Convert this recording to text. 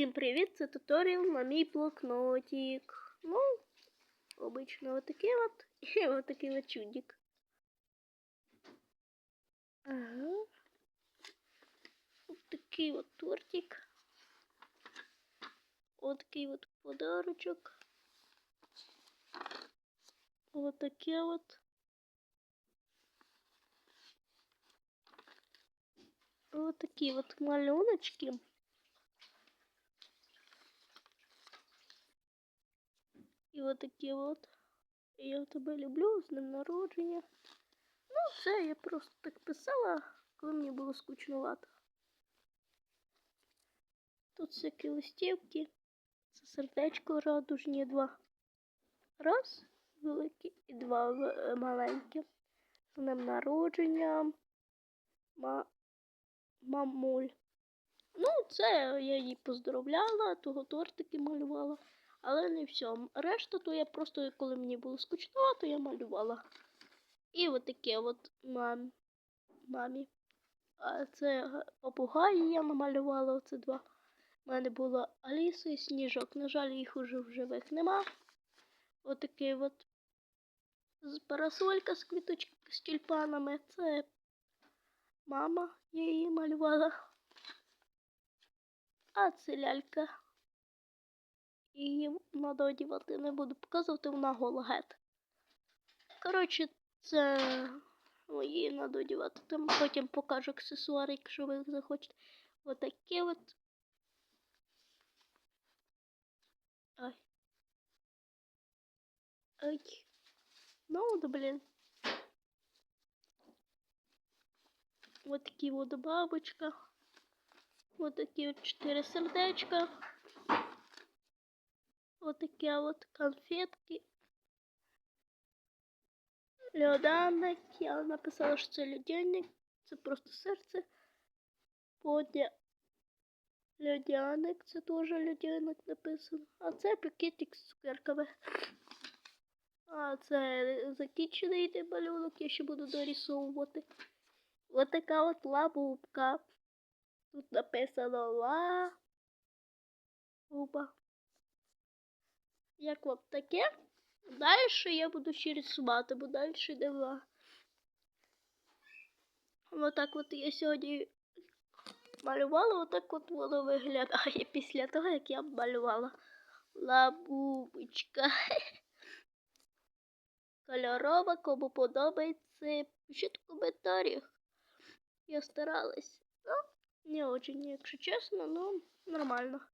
Всім привіт! Це туторіал на мій блокнотик. Ну, обично отакий от і отакий от чудик. Ага. Ось такий от тортик. Ось такий от подарочок. Ось таке от. Ось такі от малюночки. І от такі от. Я тебе люблю з днем народження. Ну, це я просто так писала, коли мені було скучновато. Тут всякі листівки. Це сердечко радужні два. Раз велике і два е, маленькі. З днем народження. Ма... Мамуль. Ну, це я її поздравляла, того тортики малювала. Але не все. Решта, то я просто, коли мені було скучно, то я малювала. І от таке от мам, мамі. А це попугаї я намалювала, оце два. У мене була Аліса і Сніжок. На жаль, їх уже в живих нема. Отакий от з парасолька з квіточки з тюльпанами. Це мама, я її малювала. А це лялька. Її треба одягати, не буду показувати, вона гола гет. Коротше, це її треба одягати. Там потім покажу аксесуари, якщо ви захочете. Отаке от. Ай. Ай. Ну, от, блін. Вот такі от бабочка. Вот такі от чотири сердечка. Вот такі от конфетки. Льодяник. Я написала, що це льодяник. Це просто серце. Подя. Льодяник. Це теж льодяник написано. А це пакетик з цукерками. А це закінчений малюнок. Я ще буду дорисовувати. Ось така от лабубка. Тут написано ла. Як вам таке? Далі я буду ще рисувати, бо далі нема. Отак от я сьогодні малювала, отак от воно виглядає після того, як я малювала. Лабубочка. Кольорова, кому подобається, пишіть в коментарях. Я старалась. Ну, не очень, якщо чесно, но нормально.